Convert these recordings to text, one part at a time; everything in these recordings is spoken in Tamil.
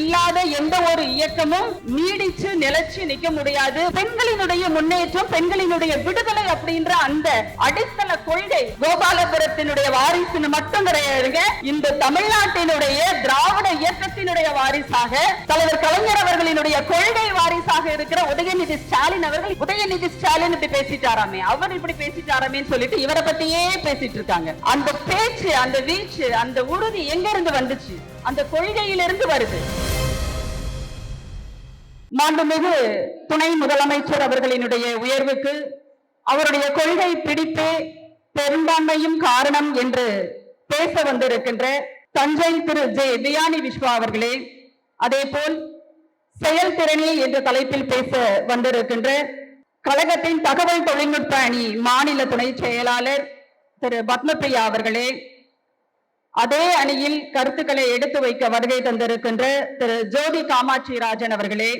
இல்லாத எந்த இயக்கமும் நீடிச்சு நிலைச்சு நிக்க முடியாது. பெண்களினுடைய முன்னேற்றம் பெண்களினுடைய விடுதலை அப்படின்ற அந்த அடித்தள கொள்கை கோபாலபுரத்தினுடைய வாரிசுன்னு மட்டும் கிடையாதுங்க. இந்த தமிழ்நாட்டினுடைய திராவிட இயக்கத்தினுடைய வாரிசாக தலைவர் கலைஞர் அவர்களினுடைய கொள்கை வாரிசாக இருக்கிற உதயநிதி ஸ்டாலின் அவர்கள் உதயநிதி ஸ்டாலின் இப்படி பேசிட்டாராமே அவர் இப்படி பேசிட்டாராமே சொல்லிட்டு இவரை பத்தியே பேசிட்டு இருக்காங்க. அந்த பேச்சு அந்த வீச்சு அந்த உறுதி எங்க இருந்து வந்துச்சு? அந்த கொள்கையிலிருந்து வருது. மாண்புமிகு துணை முதலமைச்சர் அவர்களினுடைய உயர்வுக்கு அவருடைய கொள்கை பிடிப்பு பெரும்பான்மையும் காரணம் என்று பேச வந்திருக்கின்ற தஞ்சை திரு ஜே தியானி விஸ்வா அவர்களே அதே போல் செயல்திறனி என்ற தலைப்பில் பேச வந்திருக்கின்ற கழகத்தின் தகவல் தொழில்நுட்ப அணி மாநில துணை செயலாளர் திரு பத்மபிரியா அவர்களே அதே அணியில் கருத்துக்களை எடுத்து வைக்க வருகை தந்திருக்கின்ற திரு ஜோதி காமாட்சி ராஜன் அவர்களே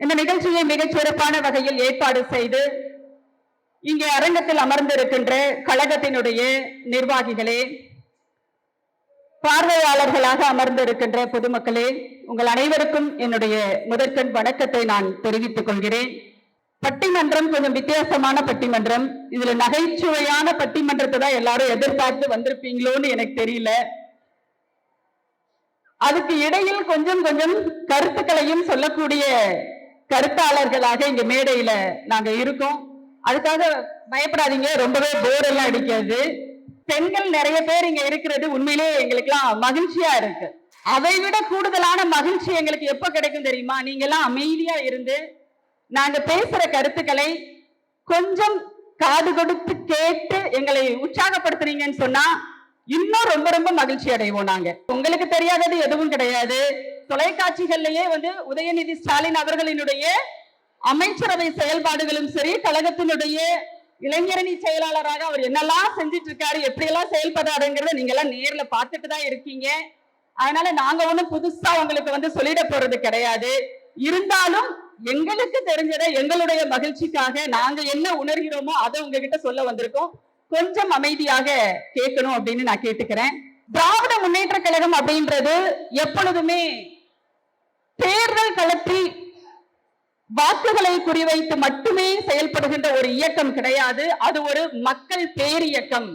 இந்த நிகழ்ச்சியை மிகச் சிறப்பான வகையில் ஏற்பாடு செய்து இங்கே அரங்கத்தில் அமர்ந்திருக்கின்ற கழகத்தினுடைய நிர்வாகிகளே பார்வையாளர்களாக அமர்ந்திருக்கின்ற பொதுமக்களே உங்கள் அனைவருக்கும் என்னுடைய முதற்கண் வணக்கத்தை நான் தெரிவித்துக் கொள்கிறேன். பட்டிமன்றம் கொஞ்சம் வித்தியாசமான பட்டிமன்றம். இதுல நகைச்சுவையான பட்டிமன்றத்தை தான் எல்லாரும் எதிர்பார்த்து வந்திருப்பீங்களோன்னு எனக்கு தெரியல. அதுக்கு இடையில் கொஞ்சம் கொஞ்சம் கருத்துக்களையும் சொல்லக்கூடிய கருத்தாளர்களாக இங்க மேடையில நாங்க இருக்கோம். அதுக்காக பயப்படாதீங்க ரொம்பவே போர் எல்லாம் அடிக்காது. பெண்கள் நிறைய பேர் இங்க இருக்கிறது உண்மையிலேயே எங்களுக்கெல்லாம் மகிழ்ச்சியா இருக்கு. அதை விட கூடுதலான மகிழ்ச்சி எங்களுக்கு எப்ப கிடைக்கும் தெரியுமா? நீங்க எல்லாம் அமைதியா இருந்து நாங்க பேசுற கருத்துக்களை கொஞ்சம் காது கொடுத்து கேட்டு எங்களை உற்சாகப்படுத்துறீங்கன்னு சொன்னா இன்னும் ரொம்ப ரொம்ப மகிழ்ச்சி அடைவோம் நாங்க. உங்களுக்கு தெரியாதது எதுவும் கிடையாது. தொலைக்காட்சிகள்லயே வந்து உதயநிதி ஸ்டாலின் அவர்களினுடைய அமைச்சரவை செயல்பாடுகளும் சரி கழகத்தினுடைய இளைஞரணி செயலாளராக அவர் என்னெல்லாம் செஞ்சிட்டு இருக்காரு எப்படி எல்லாம் செயல்படுறாருங்கிறத நீங்க எல்லாம் நேர்ல பார்த்துட்டு தான் இருக்கீங்க. அதனால நாங்க ஒண்ணும் புதுசா உங்களுக்கு வந்து சொல்லிட போறது கிடையாது. இருந்தாலும் எங்களுக்கு தெரிஞ்சதை எங்களுடைய மகிழ்ச்சிக்காக நாங்க என்ன உணர்கிறோமோ அதை உங்ககிட்ட சொல்ல வந்திருக்கோம். கொஞ்சம் அமைதியாக கேட்கணும் அப்படின்னு நான் கேட்டுக்கிறேன். திராவிட முன்னேற்ற கழகம் அப்படின்றது எப்பொழுதுமே தேர்தல் களத்தில் வாக்குகளை குறிவைத்து மட்டுமே செயல்படுகின்ற ஒரு இயக்கம் கிடையாது. அது ஒரு மக்கள் பேரியக்கம்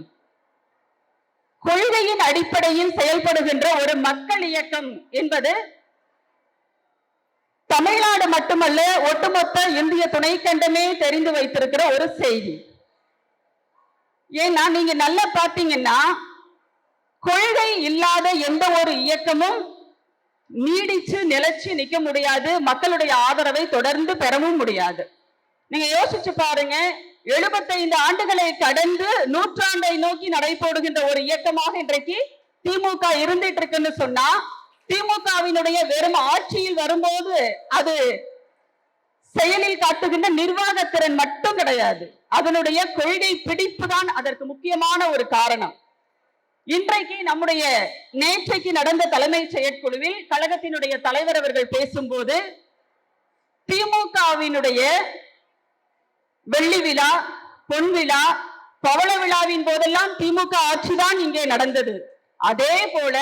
கொள்கையின் அடிப்படையில் செயல்படுகின்ற ஒரு மக்கள் இயக்கம் என்பது தமிழ்நாடு மட்டுமல்ல ஒட்டுமொத்த இந்திய துணைக்கண்டமே தெரிந்து வைத்திருக்கிற ஒரு செய்தி. ஏன்னா நீங்க நல்லா பாத்தீங்கன்னா கொள்கை இல்லாத எந்த ஒரு இயக்கமும் நீடிச்சு நிலைச்சு நிக்க முடியாது. மக்களுடைய ஆதரவை தொடர்ந்து பெறவும் முடியாது. நீங்க யோசிச்சு பாருங்க. எழுபத்தைந்து ஆண்டுகளை கடந்து நூற்றாண்டை நோக்கி நடைபோடுகின்ற ஒரு இயக்கமாக இன்றைக்கு திமுக இருந்துட்டு இருக்குன்னு சொன்னா திமுகவினுடைய வெறும் ஆட்சியில் வரும்போது அது செயலில் காட்டுகின்ற நிர்வாகத்திறன் மட்டும் கிடையாது. அதனுடைய கொள்கை பிடிப்பு தான் அதற்கு முக்கியமான ஒரு காரணம். இன்றைக்கு நம்முடைய நேற்றைக்கு நடந்த தலைமை செயற்குழுவில் கழகத்தினுடைய தலைவர் அவர்கள் பேசும்போது திமுகவினுடைய வெள்ளி விழா பொன் விழா பவள விழாவின் போதெல்லாம் திமுக ஆட்சிதான் இங்கே நடந்தது. அதே போல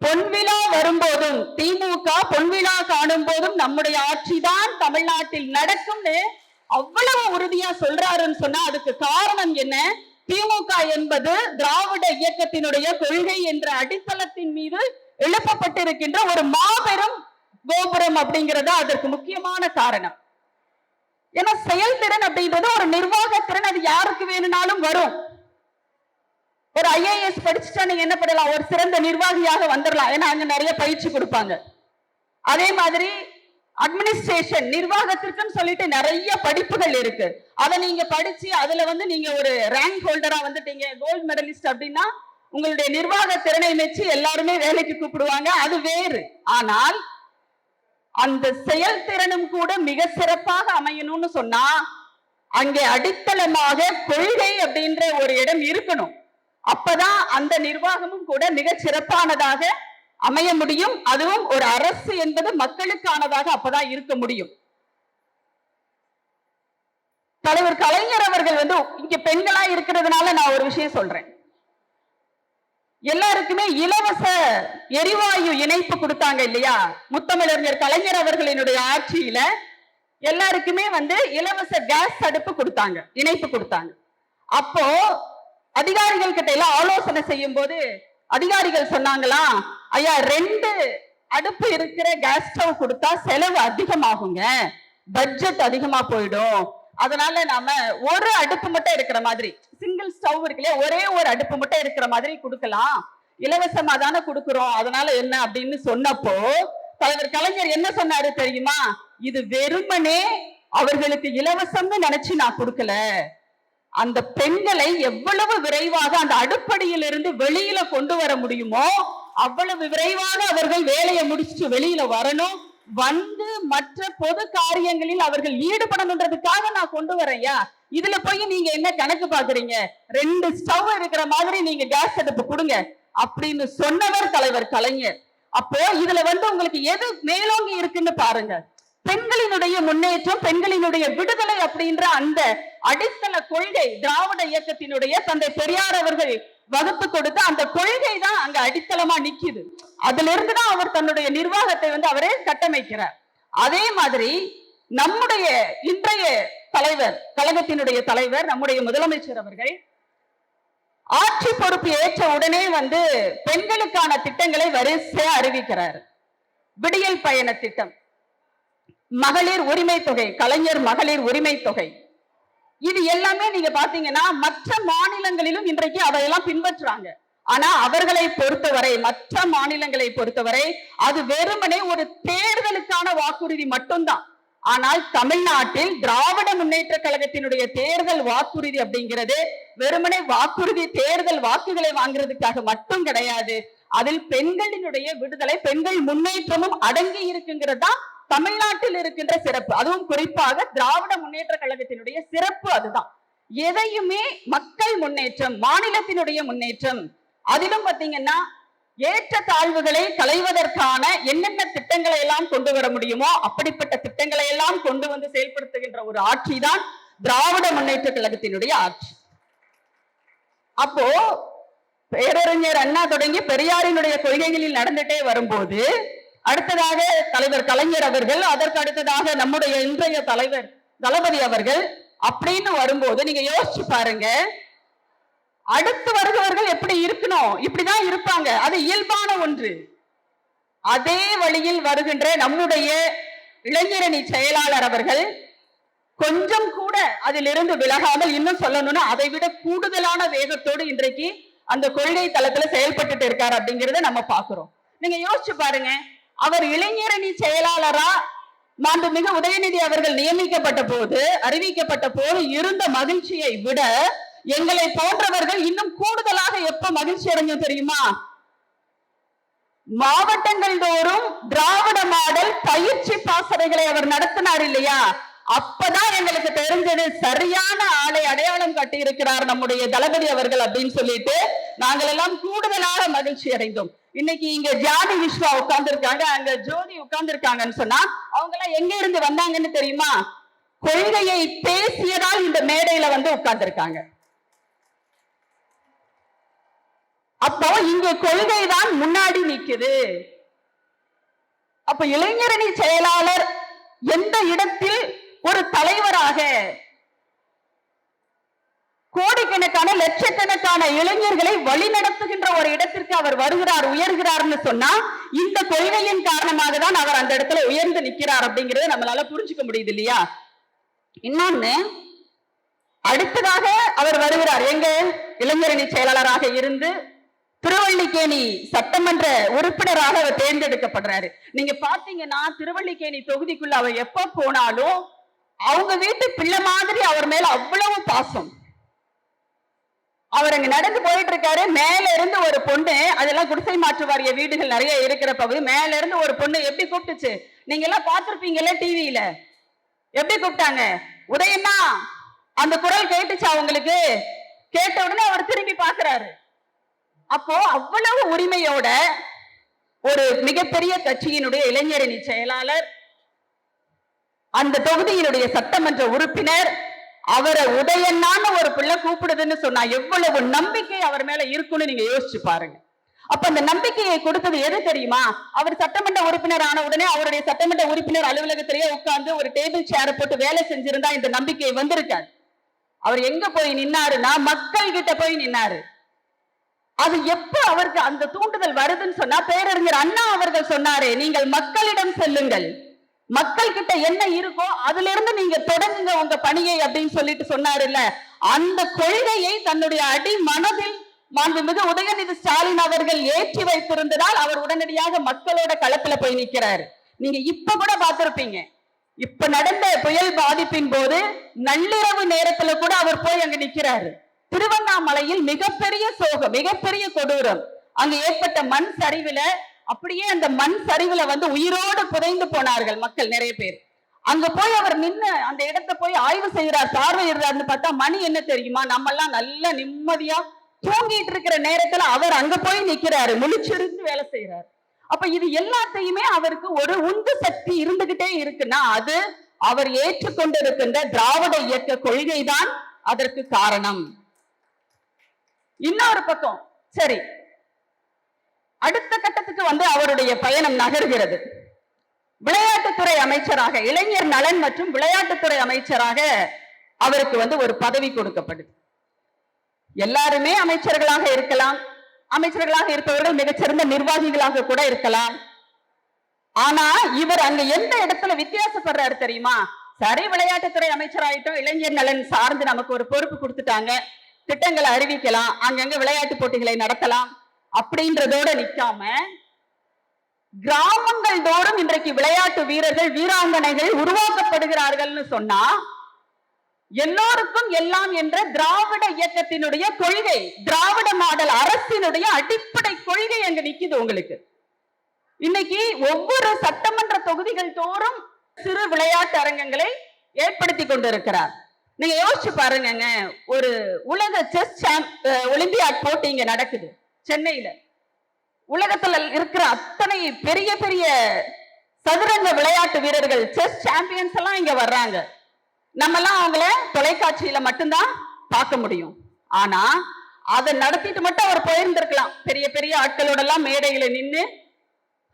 பொன்விழா வரும்போதும் திமுக பொன்விழா காணும் போதும் நம்முடைய ஆட்சிதான் தமிழ்நாட்டில் நடக்கும்னு அவ்வளவு உறுதியா சொல்றாருன்னு சொன்னா அதுக்கு காரணம் என்ன? திமுக என்பது திராவிட இயக்கத்தினுடைய கொள்கை என்ற அடித்தளத்தின் மீது எழுப்பப்பட்டிருக்கின்ற ஒரு மாபெரும் கோபுரம் அப்படிங்கிறது அதற்கு முக்கியமான காரணம். ஏன்னா செயல்திறன் அப்படின்றது ஒரு நிர்வாக திறன் அது யாருக்கு வேணும்னாலும் வரும். ஒரு ஐஏஎஸ் படிச்சுட்டா நீங்க என்ன பண்ணலாம்? ஒரு சிறந்த நிர்வாகியாக வந்துடலாம் ஏன்னா அங்க நிறைய பயிற்சி கொடுப்பாங்க. அதே மாதிரி அட்மினிஸ்ட்ரேஷன் நிர்வாகத்திற்குன்னு சொல்லிட்டு நிறைய படிப்புகள் இருக்கு. அதை நீங்க படிச்சு அதுல வந்து நீங்க ஒரு ரேங்க் ஹோல்டரா வந்துட்டீங்க. கோல்டு மெடலிஸ்ட் அப்படின்னா உங்களுடைய நிர்வாக திறனை மெச்சு எல்லாருமே வேலைக்கு கூப்பிடுவாங்க. அது வேறு. ஆனால் அந்த செயல்திறனும் கூட மிக சிறப்பாக அமையணும்னு சொன்னா அங்கே அடித்தளமாக கொள்கை அப்படின்ற ஒரு இடம் இருக்கணும். அப்பதான் அந்த நிர்வாகமும் கூட மிக சிறப்பானதாக அமைய முடியும். அதுவும் ஒரு அரசு என்பது மக்களுக்கானதாக அப்பதான் இருக்க முடியும். தலைவர் கலைஞர் அவர்கள் வந்து இங்க பெண்களா இருக்கிறதுனால நான் ஒரு விஷயம் சொல்றேன். எல்லாருக்குமே இலவச எரிவாயு இணைப்பு கொடுத்தாங்க இல்லையா? முத்தமிழறிஞர் கலைஞர் அவர்களினுடைய ஆட்சியில எல்லாருக்குமே வந்து இலவச கேஸ் அடுப்பு கொடுத்தாங்க இணைப்பு கொடுத்தாங்க. அப்போ அதிகாரிகள் கிட்ட எல்லாம் ஆலோசனை செய்யும் போது அதிகாரிகள் சொன்னாங்களா? ஐயா ரெண்டு அடுப்பு இருக்கிற கேஸ் ஸ்டவ் கொடுத்தா செலவு அதிகமாகுங்க. பட்ஜெட் அதிகமா போயிடும். அதனால நாம ஒரு அடுப்பு மட்டும் இருக்கிற மாதிரி சிங்கிள் ஸ்டவ் இருக்கு இல்லையா ஒரே ஒரு அடுப்பு மட்டும் இருக்கிற மாதிரி கொடுக்கலாம். இலவசமா தானே கொடுக்குறோம். அதனால என்ன அப்படின்னு சொன்னப்போ தலைவர் கலைஞர் என்ன சொன்னாரு தெரியுமா? இது வெறுமனே அவர்களுக்கு இலவசம்னு நினைச்சு நான் கொடுக்கல. அந்த பெண்களை எவ்வளவு விரைவாக அந்த அடுப்படியிலிருந்து வெளியில கொண்டு வர முடியுமோ அவ்வளவு விரைவாக அவர்கள் வேலையை முடிச்சுட்டு வெளியில வரணும். வந்து மற்ற பொது காரியங்களில் அவர்கள் ஈடுபடணுன்றதுக்காக நான் கொண்டு வரையா இதுல போய் நீங்க என்ன கணக்கு பாக்குறீங்க ரெண்டு ஸ்டவ் இருக்கிற மாதிரி நீங்க கேஸ் அடுப்பு கொடுங்க. அப்படின்னு சொன்னவர் தலைவர் கலைஞர். அப்போ இதுல வந்து உங்களுக்கு எது மேலோங்கி இருக்குன்னு பாருங்க. பெண்களினுடைய முன்னேற்றம் பெண்களினுடைய விடுதலை அப்படின்ற அந்த அடித்தள கொள்கை திராவிட இயக்கத்தினுடைய தந்தை பெரியார் அவர்கள் வகுத்து கொடுத்த அந்த கொள்கை தான் அங்க அடித்தளமா நிக்குது. அதுல இருந்துதான் அவர் தன்னுடைய நிர்வாகத்தை வந்து அவரே கட்டமைக்கிறார். அதே மாதிரி நம்முடைய இன்றைய தலைவர் கழகத்தினுடைய தலைவர் நம்முடைய முதலமைச்சர் அவர்கள் ஆட்சி பொறுப்பு ஏற்ற உடனே வந்து பெண்களுக்கான திட்டங்களை வரிசையா அறிவிக்கிறார். விடியல் பயண திட்டம் மகளிர் உரிமை தொகை கலைஞர் மகளிர் உரிமை தொகை இது எல்லாமே நீங்க பாத்தீங்கன்னா மற்ற மாநிலங்களிலும் இன்றைக்கு அதையெல்லாம் பின்பற்றுறாங்க. ஆனா அவர்களை பொறுத்தவரை மற்ற மாநிலங்களை பொறுத்தவரை அது வெறுமனே ஒரு தேர்தலுக்கான வாக்குறுதி மட்டும்தான். ஆனால் தமிழ்நாட்டில் திராவிட முன்னேற்ற கழகத்தினுடைய தேர்தல் வாக்குறுதி அப்படிங்கிறது வெறுமனே வாக்குறுதி தேர்தல் வாக்குகளை வாங்குறதுக்காக மட்டும் கிடையாது. அதில் பெண்களினுடைய விடுதலை பெண்கள் முன்னேற்றமும் அடங்கி இருக்குங்கிறது தான் தமிழ்நாட்டில் இருக்கின்ற சிறப்பு அதுவும் குறிப்பாக திராவிட முன்னேற்ற கழகத்தினுடைய சிறப்பு அதுதான். எதையுமே மக்கள் முன்னேற்றம் மாநிலத்தினுடைய முன்னேற்றம் அதிலும் பாத்தீங்கன்னா ஏற்ற தாழ்வுகளை களைவதற்கான என்னென்ன திட்டங்களை எல்லாம் கொண்டு வர முடியுமோ அப்படிப்பட்ட திட்டங்களை எல்லாம் கொண்டு வந்து செயல்படுத்துகின்ற ஒரு ஆட்சி தான் திராவிட முன்னேற்ற கழகத்தினுடைய ஆட்சி. அப்போ பேரறிஞர் அண்ணா தொடங்கி பெரியாரினுடைய கொள்கைகளில் நடந்துட்டே வரும்போது அடுத்ததாக தலைவர் கலைஞர் அவர்கள் அதற்கு அடுத்ததாக நம்முடைய இன்றைய தலைவர் தளபதி அவர்கள் அப்படின்னு வரும்போது நீங்க யோசிச்சு பாருங்க. அடுத்து வருபவர்கள் எப்படி இருக்கணும்? இப்படிதான் இருப்பாங்க. அது இயல்பான ஒன்று. அதே வழியில் வருகின்ற நம்முடைய இளைஞரணி செயலாளர் அவர்கள் கொஞ்சம் கூட அதிலிருந்து விலகாமல் இன்னும் சொல்லணும்னா அதை விட கூடுதலான வேகத்தோடு இன்றைக்கு அந்த கொள்கை தளத்துல செயல்பட்டுட்டு இருக்காரு அப்படிங்கறத நம்ம பாக்குறோம் நீங்க யோசிச்சு பாருங்க. அவர் இளைஞரணி செயலாளரா மாண்புமிகு உதயநிதி அவர்கள் நியமிக்கப்பட்ட போது அறிவிக்கப்பட்ட போது இருந்த மகிழ்ச்சியை விட எங்களை போன்றவர்கள் இன்னும் கூடுதலாக எப்ப மகிழ்ச்சி அடைஞ்சோம் தெரியுமா? மாவட்டங்கள் தோறும் திராவிட மாடல் பயிற்சி பாசறைகளை அவர் நடத்தினார் இல்லையா? அப்பதான் எங்களுக்கு தெரிஞ்சது சரியான ஆளை அடையாளம் கட்டி இருக்கிறார் நம்முடைய தளபதி அவர்கள் அப்படின்னு சொல்லிட்டு நாங்கள் எல்லாம் கூடுதலாக மகிழ்ச்சி அடைந்தோம். இன்னைக்கு இங்க ஜாதி விஸ்வா உட்கார்ந்து இருக்காங்க அங்க ஜோதி உட்கார்ந்து இருக்காங்கன்னு சொன்னா அவங்க எல்லாம் எங்க இருந்து வந்தாங்கன்னு தெரியுமா? கொள்கையை பேசியதால் இந்த மேடையில வந்து உட்கார்ந்து இருக்காங்க அப்போ இங்க கொள்கை தான் முன்னாடி நிக்குது. அப்ப இளைஞரணி செயலாளர் எந்த இடத்தில் ஒரு தலைவராக கோடிக்கணக்கான லட்சக்கணக்கான இளைஞர்களை வழிநடத்துகின்ற ஒரு இடத்திற்கு அவர் வருகிறார் உயர்கிறார்னு சொன்னா இந்த கொள்கையின் காரணமாக தான் அவர் அந்த இடத்துல உயர்ந்து நிக்கிறார் அப்படிங்கறத நம்மளால புரிஞ்சுக்க முடியுது இல்லையா? இன்னொன்னு அடுத்ததாக அவர் வருகிறார். எங்க? இளைஞரணி செயலாளராக இருந்து திருவள்ளிக்கேணி சட்டமன்ற உறுப்பினராக அவர் தேர்ந்தெடுக்கப்படுறாரு. நீங்க பாத்தீங்கன்னா திருவள்ளிக்கேணி தொகுதிக்குள்ள அவர் எப்ப போனாலும் அவங்க வீட்டு பிள்ளை மாதிரி அவர் மேல அவ்வளவு பாசம். அவர் அங்க நடந்து போயிட்டு இருக்காரு மேல இருந்து ஒரு பொண்ணு அதெல்லாம் குடிசை மாற்று வாரிய வீடுகள் நிறைய இருக்கிற பகுதி மேல இருந்து ஒரு பொண்ணு எப்படி கூப்பிட்டுச்சு? நீங்க எல்லாம் பார்த்திருப்பீங்கல்ல டிவியில எப்படி கூப்பிட்டாங்க? உதயண்ணா அந்த குரல் கேட்டுச்சு அவங்களுக்கு கேட்ட உடனே அவர் திரும்பி பாக்குறாரு அப்போ அவ்வளவு உரிமையோட ஒரு மிகப்பெரிய கட்சியினுடைய இளைஞரணி செயலாளர் அந்த தொகுதியினுடைய சட்டமன்ற உறுப்பினர் அவரை உதயண்ணான்னு ஒரு பிள்ளை கூப்பிடுதுன்னு சொன்னா எவ்வளவு நம்பிக்கை அவர் மேல இருக்கும்னு நீங்க யோசிச்சு பாருங்க. அப்ப அந்த நம்பிக்கையை கொடுத்தது எது தெரியுமா? அவர் சட்டமன்ற உறுப்பினர் ஆன உடனே அவருடைய சட்டமன்ற உறுப்பினர் அலுவலகத்திலேயே உட்கார்ந்து ஒரு டேபிள் சேரை போட்டு வேலை செஞ்சிருந்தா இந்த நம்பிக்கை வந்திருக்காரு அவர் எங்க போய் நின்னாருன்னா மக்கள் கிட்ட போய் நின்னாரு. அது எப்ப அவருக்கு அந்த தூண்டுதல் வருதுன்னு சொன்னா பேரறிஞர் அண்ணா அவர்கள் சொன்னாரு நீங்கள் மக்களிடம் செல்லுங்கள். மக்கள் கிட்ட என்ன இருக்கோ அதுல இருந்து நீங்க தொடங்குங்க உங்க பணியை அப்படின்னு சொல்லிட்டு சொன்னாருல்ல. அந்த கொள்கையை தன்னுடைய அடி மனதில் மாண்புமிகு உதயநிதி ஸ்டாலின் அவர்கள் ஏற்றி வைத்திருந்ததால் அவர் உடனடியாக மக்களோட களத்துல போய் நிக்கிறாரு. நீங்க இப்ப கூட பார்த்திருப்பீங்க. இப்ப நடந்த புயல் பாதிப்பின் போது நள்ளிரவு நேரத்துல கூட அவர் போய் அங்க நிக்கிறாரு. திருவண்ணாமலையில் மிகப்பெரிய சோகம் மிகப்பெரிய கொடூரம். அங்க ஏற்பட்ட மண் சரிவுல அப்படியே அந்த மண் சரிவுல வந்து உயிரோடு புதைந்து போனார்கள் மக்கள் நிறைய பேர். அங்க போய் அவர் நின்னு அந்த இடத்தை போய் ஆய்வு செய்யறார் பார்வையிடுறாருன்னு பார்த்தா மணி என்ன தெரியுமா? நம்ம எல்லாம் நல்ல நிம்மதியா தூங்கிட்டு இருக்கிற நேரத்துல அவர் அங்க போய் நிக்கிறாரு முழிச்சிருந்து வேலை செய்யறாரு அப்ப இது எல்லாத்தையுமே அவருக்கு ஒரு உந்து சக்தி இருந்துகிட்டே இருக்குன்னா அது அவர் ஏற்றுக்கொண்டிருக்கின்ற திராவிட இயக்க கொள்கை தான் அதற்கு காரணம். இன்னொரு பக்கம் சரி அடுத்த கட்டத்துக்கு வந்து அவருடைய பயணம் நகர்கிறது. விளையாட்டுத்துறை அமைச்சராக இளைஞர் நலன் மற்றும் விளையாட்டுத்துறை அமைச்சராக அவருக்கு வந்து ஒரு பதவி கொடுக்கப்படுது எல்லாருமே அமைச்சர்களாக இருக்கலாம். அமைச்சர்களாக இருப்பவர்கள் மிகச்சிறந்த நிர்வாகிகளாக கூட இருக்கலாம். ஆனா இவர் அங்க எந்த இடத்துல வித்தியாசப்படுறாரு தெரியுமா? சரி விளையாட்டுத்துறை அமைச்சராயிட்டோம் இளைஞர் நலன் சார்ந்து நமக்கு ஒரு பொறுப்பு கொடுத்துட்டாங்க. திட்டங்களை அறிவிக்கலாம். அங்கங்க விளையாட்டு போட்டிகளை நடத்தலாம். அப்படின்றதோட நிக்காம கிராமங்கள் தோறும் இன்றைக்கு விளையாட்டு வீரர்கள் வீராங்கனைகள் உருவாக்கப்படுகிறார்கள்னு சொன்னா எல்லோருக்கும் எல்லாம் என்ற திராவிட இயக்கத்தினுடைய கொள்கை திராவிட மாடல் அரசினுடைய அடிப்படை கொள்கை அங்க நிக்குது உங்களுக்கு. இன்னைக்கு ஒவ்வொரு சட்டமன்ற தொகுதிகள் தோறும் சிறு விளையாட்டு அரங்கங்களை ஏற்படுத்தி கொண்டிருக்கிறார். நீங்க யோசிச்சு பாருங்க ஒரு உலக செஸ் ஒலிம்பியாட் போட்டி இங்க நடக்குது. சென்னையில உலகத்துல இருக்கிற அத்தனை பெரிய பெரிய சதுரங்க விளையாட்டு வீரர்கள் செஸ் சாம்பியன்ஸ் எல்லாம் இங்க வர்றாங்க. நம்ம எல்லாம் அவங்கள தொலைக்காட்சியில மட்டும்தான் பார்க்க முடியும். ஆனா அதை நடத்திட்டு மட்டும் அவர் போயிருந்திருக்கலாம். பெரிய பெரிய ஆட்களோட எல்லாம் மேடையில நின்று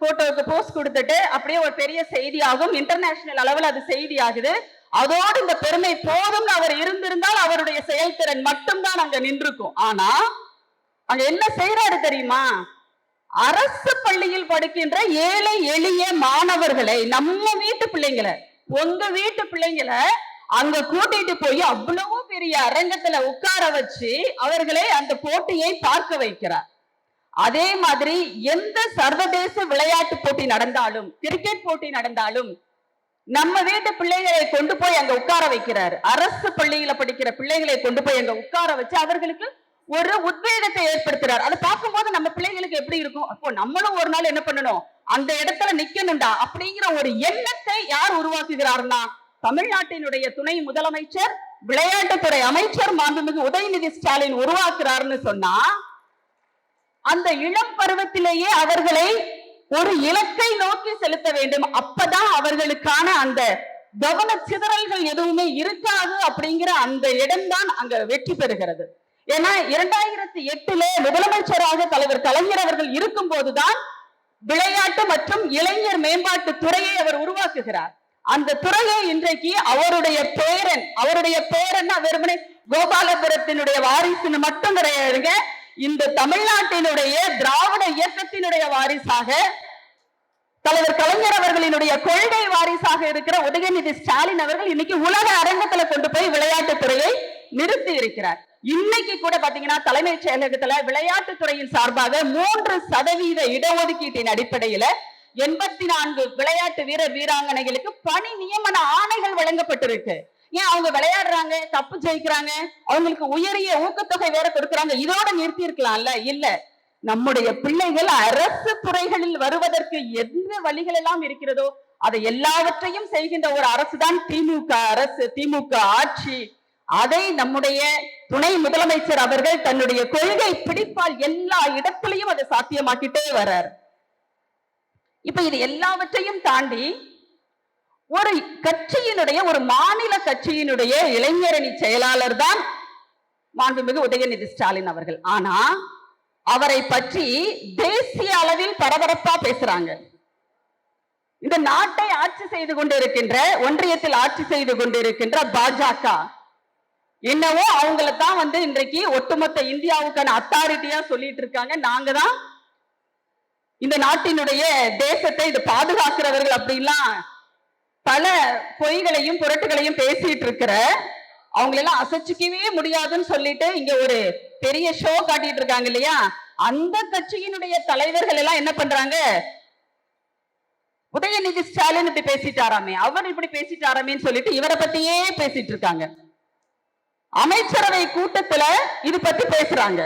போட்டோவுக்கு போஸ்ட் கொடுத்துட்டு அப்படியே ஒரு பெரிய செய்தியாகும். இன்டர்நேஷனல் அளவில் அது செய்தி ஆகுது அதோடு இந்த பெருமை போதும்னு அவர் இருந்திருந்தால் அவருடைய செயல்திறன் மட்டும்தான் அங்க நின்றுக்கும். ஆனா அங்க என்ன செய்யறாரு தெரியுமா? அரசு பள்ளியில் படிக்கின்ற ஏழை எளிய மாணவர்களை நம்ம வீட்டு பிள்ளைங்களை உங்க வீட்டு பிள்ளைங்களை அங்க கூட்டிட்டு போய் அவ்வளவு பெரிய அரங்கத்துல உட்கார வச்சு அவர்களை அந்த போட்டியை பார்க்க வைக்கிறார். அதே மாதிரி எந்த சர்வதேச விளையாட்டு போட்டி நடந்தாலும் கிரிக்கெட் போட்டி நடந்தாலும் நம்ம வீட்டு பிள்ளைகளை கொண்டு போய் அங்க உட்கார வைக்கிறாரு. அரசு பள்ளியில படிக்கிற பிள்ளைகளை கொண்டு போய் அங்க உட்கார வச்சு அவர்களுக்கு ஒரு உத்வேகத்தை ஏற்படுத்துறாரு. அதை பார்க்கும்போது நம்ம பிள்ளைங்களுக்கு எப்படி இருக்கும்? அப்போ நம்மளும் ஒரு நாள் என்ன பண்ணணும்? அந்த இடத்துல நிக்கணும்டா அப்படிங்கிற ஒரு எண்ணத்தை யார் உருவாக்குகிறார்னா தமிழ்நாட்டினுடைய துணை முதலமைச்சர் விளையாட்டுத்துறை அமைச்சர் மாண்புமிகு உதயநிதி ஸ்டாலின் உருவாக்குறாருன்னு சொன்னா அந்த இளம் பருவத்திலேயே அவர்களை ஒரு இலக்கை நோக்கி செலுத்த வேண்டும். அப்பதான் அவர்களுக்கான அந்த கவன சிதறல்கள் எதுவுமே இருக்காது அப்படிங்கிற அந்த இடம்தான் அங்க வெற்றி பெறுகிறது. ஏன்னா இரண்டாயிரத்தி எட்டிலே முதலமைச்சராக தலைவர் கலைஞர் அவர்கள் இருக்கும் போதுதான் விளையாட்டு மற்றும் இளைஞர் மேம்பாட்டு துறையை அவர் உருவாக்குகிறார். அந்த துறையை இன்றைக்கு அவருடைய பேரன் அவருடைய பேரன் வெறுமனே கோபாலபுரத்தினுடைய வாரிசுன்னு மட்டும் கிடையாதுங்க. இந்த தமிழ்நாட்டினுடைய திராவிட இயக்கத்தினுடைய வாரிசாக தலைவர் கலைஞர் அவர்களினுடைய கொள்கை வாரிசாக இருக்கிற உதயநிதி ஸ்டாலின் அவர்கள் இன்னைக்கு உலக அரங்கத்துல கொண்டு போய் விளையாட்டு துறையை நிறுத்தி இருக்கிறார். இன்னைக்கு கூட பாத்தீங்கன்னா தலைமைச் செயலகத்துல விளையாட்டு துறையின் சார்பாக மூன்று சதவீத இடஒதுக்கீட்டின் அடிப்படையில எண்பத்தி நான்கு விளையாட்டு வீரர் வீராங்கனைகளுக்கு பணி நியமன ஆணைகள் வழங்கப்பட்டிருக்கு. ஏன் அவங்க விளையாடுறாங்க? தப்பு ஜெயிக்கிறாங்க? அவங்களுக்கு உயரிய ஊக்கத்தொகை வேற கொடுக்கறாங்க. இதோட நிறுத்தி இருக்கலாம்ல இல்ல. நம்முடைய பிள்ளைகள் அரசு துறைகளில் வருவதற்கு எந்த வழிகள் எல்லாம் இருக்கிறதோ அதை எல்லாவற்றையும் செய்கின்ற ஒரு அரசுதான் திமுக அரசு. திமுக ஆட்சி. அதை நம்முடைய துணை முதலமைச்சர் அவர்கள் தன்னுடைய கொள்கை பிடிப்பால் எல்லா இடத்திலையும் அதை சாத்தியமாக்கிட்டே வர்றார். இப்ப இது எல்லாவற்றையும் தாண்டி ஒரு கட்சியினுடைய ஒரு மாநில கட்சியினுடைய இளைஞரணி செயலாளர் தான் மாண்புமிகு உதயநிதி ஸ்டாலின் அவர்கள். ஆனா அவரை பற்றி தேசிய அளவில் பரபரப்பா பேசுறாங்க. இந்த நாட்டை ஆட்சி செய்து கொண்டிருக்கின்ற ஒன்றியத்தில் ஆட்சி செய்து கொண்டிருக்கின்ற பாஜக. என்னவோ அவங்கள தான் வந்து இன்றைக்கு ஒட்டுமொத்த இந்தியாவுக்கான அத்தாரிட்டியா சொல்லிட்டு இருக்காங்க. நாங்க தான் இந்த நாட்டினுடைய தேசத்தை இது பாதுகாக்கிறவர்கள் அப்படின்லாம் பல பொய்களையும் புரட்டுகளையும் பேசிட்டு இருக்கிற அவங்களெல்லாம் அசைச்சிக்கவே முடியாதுன்னு சொல்லிட்டு இங்க ஒரு பெரிய ஷோ காட்டிட்டு இருக்காங்க இல்லையா? அந்த கட்சியினுடைய தலைவர்கள் எல்லாம் என்ன பண்றாங்க? உதயநிதி ஸ்டாலின் இப்படி பேசிட்டாராமே அவர் இப்படி பேசிட்டாராமேன்னு சொல்லிட்டு இவரை பத்தியே பேசிட்டு இருக்காங்க. அமைச்சரவை கூட்டத்துல இது பத்தி பேசுறாங்க.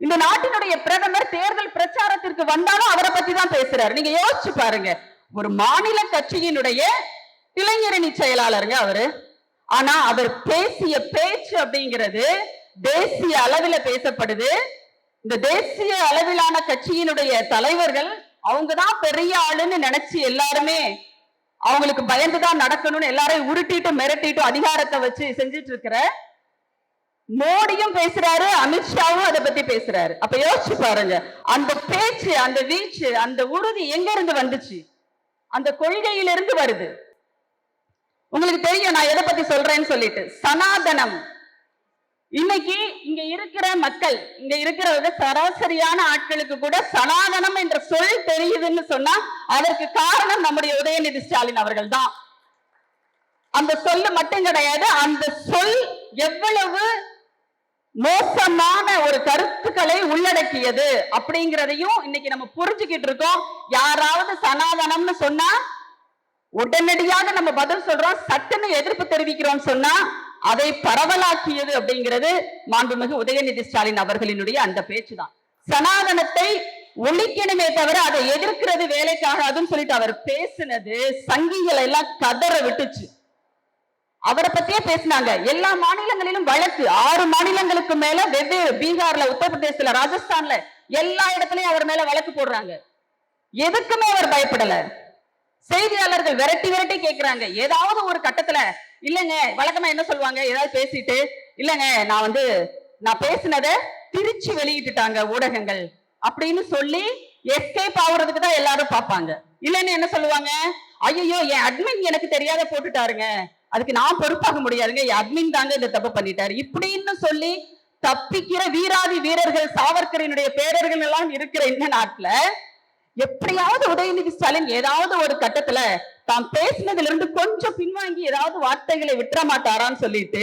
இந்த நாட்டினுடைய பிரதமர் தேர்தல் பிரச்சாரத்திற்கு வந்தாலும் அவரை பத்தி தான் பேசுறாரு. நீங்க யோசிச்சு பாருங்க. ஒரு மாநில கட்சியினுடைய இளைஞரணி செயலாளருங்க அவரு. ஆனா அவர் பேசிய பேச்சு அப்படிங்கிறது தேசிய அளவில் பேசப்படுது. இந்த தேசிய அளவிலான கட்சியினுடைய தலைவர்கள் அவங்க தான் பெரிய ஆளுன்னு நினைச்சு எல்லாருமே அவங்களுக்கு பயந்துதான் நடக்கணும்னு எல்லாரையும் உருட்டிட்டு மிரட்டிட்டு அதிகாரத்தை வச்சு செஞ்சிட்டு இருக்கிற மோடியும் பேசுறாரு அமித்ஷாவும் அதை பத்தி பேசுறாரு. அப்ப யோசிச்சு பாருங்க அந்த பேச்சு அந்த வீச்சு அந்த உறுதி எங்க இருந்து வந்துச்சு? அந்த கொள்கையிலிருந்து வருது. உங்களுக்கு தெரியும் நான் எதை பத்தி சொல்றேன்னு சொல்லிட்டு. சனாதனம். இன்னைக்கு இங்க இருக்கிற மக்கள் இங்க இருக்கிறவங்க சராசரியான ஆட்களுக்கு கூட சனாதனம் என்ற சொல் தெரியுதுன்னு சொன்னா அதற்கு காரணம் நம்முடைய உதயநிதி ஸ்டாலின் அவர்கள் தான் அந்த சொல்லு மட்டும் கிடையாது அந்த சொல் எவ்வளவு மோசமான ஒரு கருத்துக்களை உள்ளடக்கியது அப்படிங்கிறதையும் இன்னைக்கு நம்ம புரிஞ்சுக்கிட்டு இருக்கோம். யாராவது சனாதனம்னு சொன்னா உடனடியாக நம்ம பதில் சொல்றோம். சட்டுன்னு எதிர்ப்பு தெரிவிக்கிறோம் சொன்னா அதை பரவலாக்கியது அப்படிங்கிறது மாண்புமிகு உதயநிதி ஸ்டாலின் அவர்களினுடைய அந்த பேச்சுதான். சனாதனத்தை ஒழிக்கணுமே தவிர அதை எதிர்க்கிறது வேலைக்காகாதுன்னு சொல்லிட்டு அவர் பேசினது சங்கிகளை எல்லாம் கதற விட்டுச்சு. அவரை பத்தியே பேசினாங்க. எல்லா மாநிலங்களிலும் வழக்கு. ஆறு மாநிலங்களுக்கு மேல வெவ்வேறு பீகார்ல உத்தரப்பிரதேசல ராஜஸ்தான்ல எல்லா இடத்துலயும் அவர் மேல வழக்கு போடுறாங்க. எதுக்குமே அவர் பயப்படல. செய்தியாளர்கள் விரட்டி விரட்டி கேக்குறாங்க. ஏதாவது ஒரு கட்டத்துல இல்லைங்க வழக்கமா என்ன சொல்லுவாங்க? ஏதாவது பேசிட்டு இல்லைங்க நான் வந்து நான் பேசினதை திருச்சி வெளியிட்டுட்டாங்க ஊடகங்கள். அப்படின்னு சொல்லி எஸ்கேப் ஆகுறதுக்கு தான் எல்லாரும் பார்ப்பாங்க. இல்லைன்னு என்ன சொல்லுவாங்க? ஐயோ என் அட்மின் எனக்கு தெரியாத போட்டுட்டாருங்க. அதுக்கு நான் பொறுப்பாக முடியாதுங்க. அட்மின் தாங்க இந்த தப்பு பண்ணிட்டாரு. இப்படின்னு சொல்லி தப்பிக்கிற வீராதி வீரர்கள் சாவர்கரினுடைய பேரர்கள் எல்லாம் இருக்கிற இந்த நாட்டுல எப்படியாவது உதயநிதி ஸ்டாலின் ஏதாவது ஒரு கட்டத்துல தாம் பேசினதுல இருந்து கொஞ்சம் பின்வாங்கி ஏதாவது வார்த்தைகளை விட்டுற மாட்டாரான்னு சொல்லிட்டு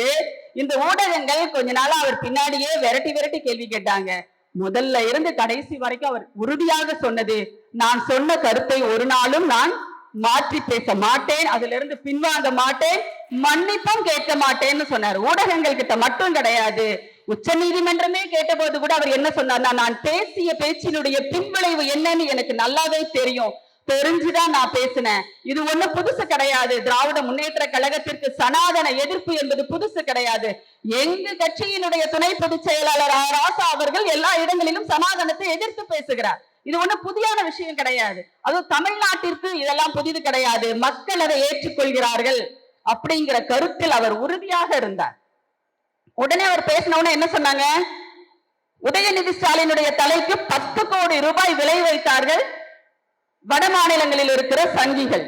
இந்த ஊடகங்கள் கொஞ்ச நாளா அவர் பின்னாடியே விரட்டி விரட்டி கேள்வி கேட்டாங்க. முதல்ல இருந்து கடைசி வரைக்கும் அவர் உறுதியாக சொன்னது நான் சொன்ன கருத்தை ஒரு நாளும் நான் மாற்றி பேச மாட்டேன் அதுல இருந்து பின்வாங்க மாட்டேன் மன்னிப்பும் கேட்க மாட்டேன்னு சொன்னார். ஊடகங்கள் கிட்ட மட்டும் கிடையாது. உச்ச நீதிமன்றமே கேட்டபோது கூட அவர் என்ன சொன்னார்னா நான் பேசிய பேச்சினுடைய பின்விளைவு என்னன்னு எனக்கு நல்லாவே தெரியும். தெரிஞ்சுதான் நான் பேசினேன். இது ஒண்ணு புதுசு கிடையாது. திராவிட முன்னேற்ற கழகத்திற்கு சனாதன எதிர்ப்பு என்பது புதுசு கிடையாது. எங்க கட்சியினுடைய துணை பொதுச் செயலாளர் ராசா அவர்கள் எல்லா இடங்களிலும் சனாதனத்தை எதிர்த்து பேசுகிறார். இது ஒண்ணு புதியான விஷயம் கிடையாது. அதுவும் தமிழ்நாட்டிற்கு இதெல்லாம் புதிது கிடையாது. மக்கள் அதை ஏற்றுக்கொள்கிறார்கள் அப்படிங்கிற கருத்தில் அவர் உறுதியாக இருந்தார். உடனே அவர் பேசினவுடனே என்ன சொன்னாங்க? உதயநிதி ஸ்டாலினுடைய தலைக்கு பத்து கோடி ரூபாய் விலை வைத்தார்கள் வட மாநிலங்களில் இருக்கிற சங்கிகள்.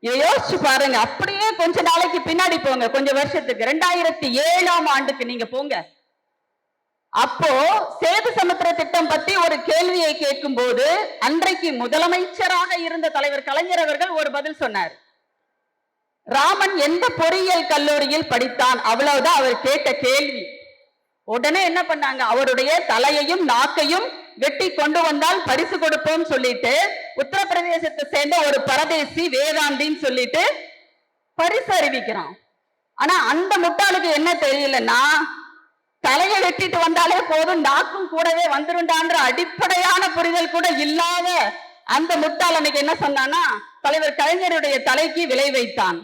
இதை யோசிச்சு பாருங்க. அப்படியே கொஞ்ச நாளைக்கு பின்னாடி போங்க. கொஞ்சம் வருஷத்துக்கு. ரெண்டாயிரத்தி ஏழாம் ஆண்டுக்கு நீங்க போங்க. அப்போ சேது சமுத்திர திட்டம் பத்தி ஒரு கேள்வியை கேட்கும் போது அன்றைக்கு முதலமைச்சராக இருந்த தலைவர் கலைஞர் அவர்கள் ஒரு பதில் சொன்னார். ராமன் எந்த பொறியியல் கல்லூரியில் படித்தான்? அவ்வளவுதான் அவர் கேட்ட கேள்வி. உடனே என்ன பண்ணாங்க? அவருடைய தலையையும் நாக்கையும் வெட்டி கொண்டு வந்தால் பரிசு கொடுப்போம் சொல்லிட்டு உத்தரப்பிரதேசத்தை சேர்ந்த ஒரு பரதேசி வேதாந்தின்னு சொல்லிட்டு பரிசு அறிவிக்கிறான். ஆனா அந்த முட்டாளுக்கு என்ன தெரியலன்னா தலையை வெட்டிட்டு வந்தாலே போதும் நாக்கும் கூடவே வந்துருண்டான்ற அடிப்படையான புரிதல் கூட இல்லாத அந்த முட்டாள் அன்னைக்கு என்ன சொன்னான்னா தலைவர் கலைஞருடைய தலைக்கு விலை வைத்தான்.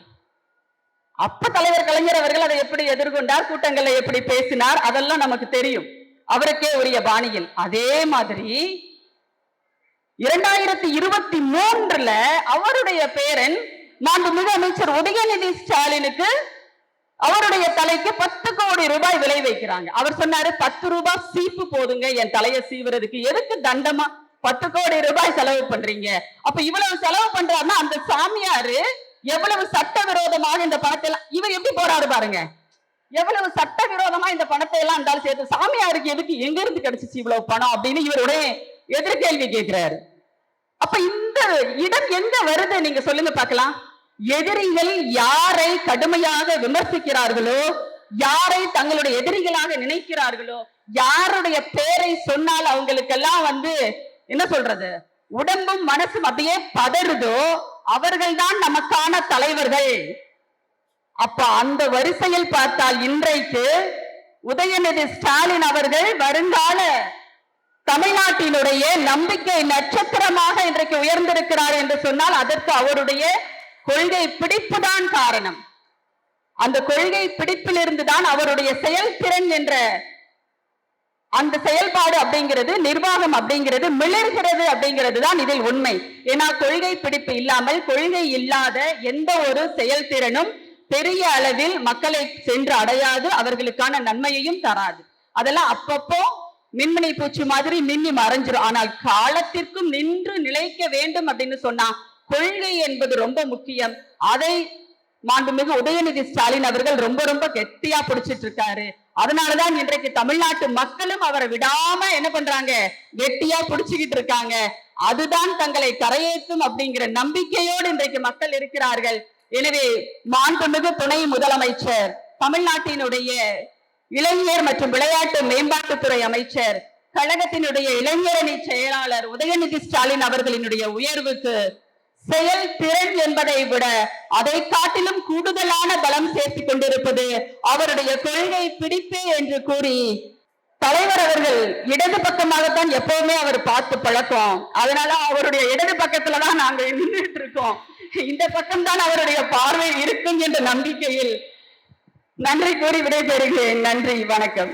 அப்ப தலைவர் கலைஞர் அவர்கள் அதை எப்படி எதிர்கொண்டார் கூட்டங்கள்ல எப்படி பேசினார் அதெல்லாம் நமக்கு தெரியும். அவருக்கே உரிய பாணியில். அதே மாதிரி இரண்டாயிரத்தி இருபத்தி மூன்றுல அவருடைய பேரன் மாண்புமிகு அமைச்சர் உதயநிதி ஸ்டாலினுக்கு அவருடைய தலைக்கு பத்து கோடி ரூபாய் விலை வைக்கிறாங்க. அவர் சொன்னாரு பத்து ரூபாய் சீப்பு போதுங்க என் தலையை சீவுறதுக்கு. எதுக்கு தண்டமா பத்து கோடி ரூபாய் செலவு பண்றீங்க? அப்ப இவ்வளவு செலவு பண்றாருன்னா அந்த சாமியாரு எவ்வளவு சட்ட விரோதமாக இந்த பணத்தை எல்லாம் இவர் எப்படி போறாரு பாருங்க. எவ்வளவு சட்ட விரோதமா இந்த பணத்தை எல்லாம் இருந்தாலும் சேர்த்து சாமியாருக்கு எதுக்கு எங்க இருந்து கிடைச்சிச்சு இவ்வளவு பணம்? அப்படின்னு இவருடைய எதிர்கேள்வி கேட்கிறாரு அப்ப இந்த இடம் எங்க வருது? நீங்க சொல்லுங்க பார்க்கலாம். எதிரிகள் யாரை கடுமையாக விமர்சிக்கிறார்களோ யாரை தங்களுடைய எதிரிகளாக நினைக்கிறார்களோ யாருடைய பேரை சொன்னால் அவங்களுக்கெல்லாம் வந்து என்ன சொல்றது? உடம்பும் மனசும் அப்படியே பதறுதோ அவர்கள்தான் நமக்கான தலைவர்கள். அப்ப அந்த வரிசையில் பார்த்தால் இன்றைக்கு உதயநிதி ஸ்டாலின் அவர்கள் வருங்கால தமிழ்நாட்டினுடைய நம்பிக்கை நட்சத்திரமாக இன்றைக்கு உயர்ந்திருக்கிறார் என்று சொன்னால் அதற்கு அவருடைய கொள்கை பிடிப்புதான் காரணம். அந்த கொள்கை பிடிப்பிலிருந்து தான் அவருடைய செயல்திறன் என்ற அந்த செயல்பாடு அப்படிங்கிறது நிர்வாகம் அப்படிங்கிறது மிளர்கிறது அப்படிங்கிறது தான் இதில் உண்மை. ஏன்னா கொள்கை பிடிப்பு இல்லாமல் கொள்கை இல்லாத எந்த ஒரு செயல்திறனும் பெரிய அளவில் மக்களை சென்று அடையாது அவர்களுக்கான நன்மையையும் தராது. அதெல்லாம் அப்பப்போ மின்மினி பூச்சி மாதிரி மின்னி மறைஞ்சிரும். ஆனால் காலத்திற்கும் நின்று நிலைக்க வேண்டும் அப்படின்னு சொன்னா கொள்கை என்பது ரொம்ப முக்கியம். அதை மாண்புமிகு உதயநிதி ஸ்டாலின் அவர்கள் ரொம்ப ரொம்ப கெட்டியா பிடிச்சிட்டு இருக்காரு. அதனாலதான் இன்றைக்கு தமிழ்நாட்டு மக்களும் அவரை விடாம என்ன பண்றாங்க? கெட்டியா பிடிச்சுக்கிட்டு இருக்காங்க. அதுதான் தங்களை கரையேற்றும் அப்படிங்கிற நம்பிக்கையோடு இன்றைக்கு மக்கள் இருக்கிறார்கள். எனவே மாண்புமிகு துணை முதலமைச்சர் தமிழ்நாட்டினுடைய இளைஞர் மற்றும் விளையாட்டு மேம்பாட்டுத்துறை அமைச்சர் கழகத்தினுடைய இளைஞரணி செயலாளர் உதயநிதி ஸ்டாலின் அவர்களினுடைய உயர்வுக்கு செயல் திறன் என்பதை விட அதை காட்டிலும் கூடுதலான பலம் சேர்த்துக் கொண்டிருப்பது அவருடைய கொள்கை பிடிப்பே என்று கூறி தலைவர் அவர்கள் இடது பக்கமாகத்தான் எப்பவுமே அவர் பார்த்து பழக்கம். அதனால அவருடைய இடது பக்கத்துலதான் நாங்கள் நின்றுட்டு இருக்கோம். இந்த பக்கம்தான் அவருடைய பார்வை இருக்கும் என்ற நம்பிக்கையில் நன்றி கூறி விடைபெறுகிறேன். நன்றி வணக்கம்.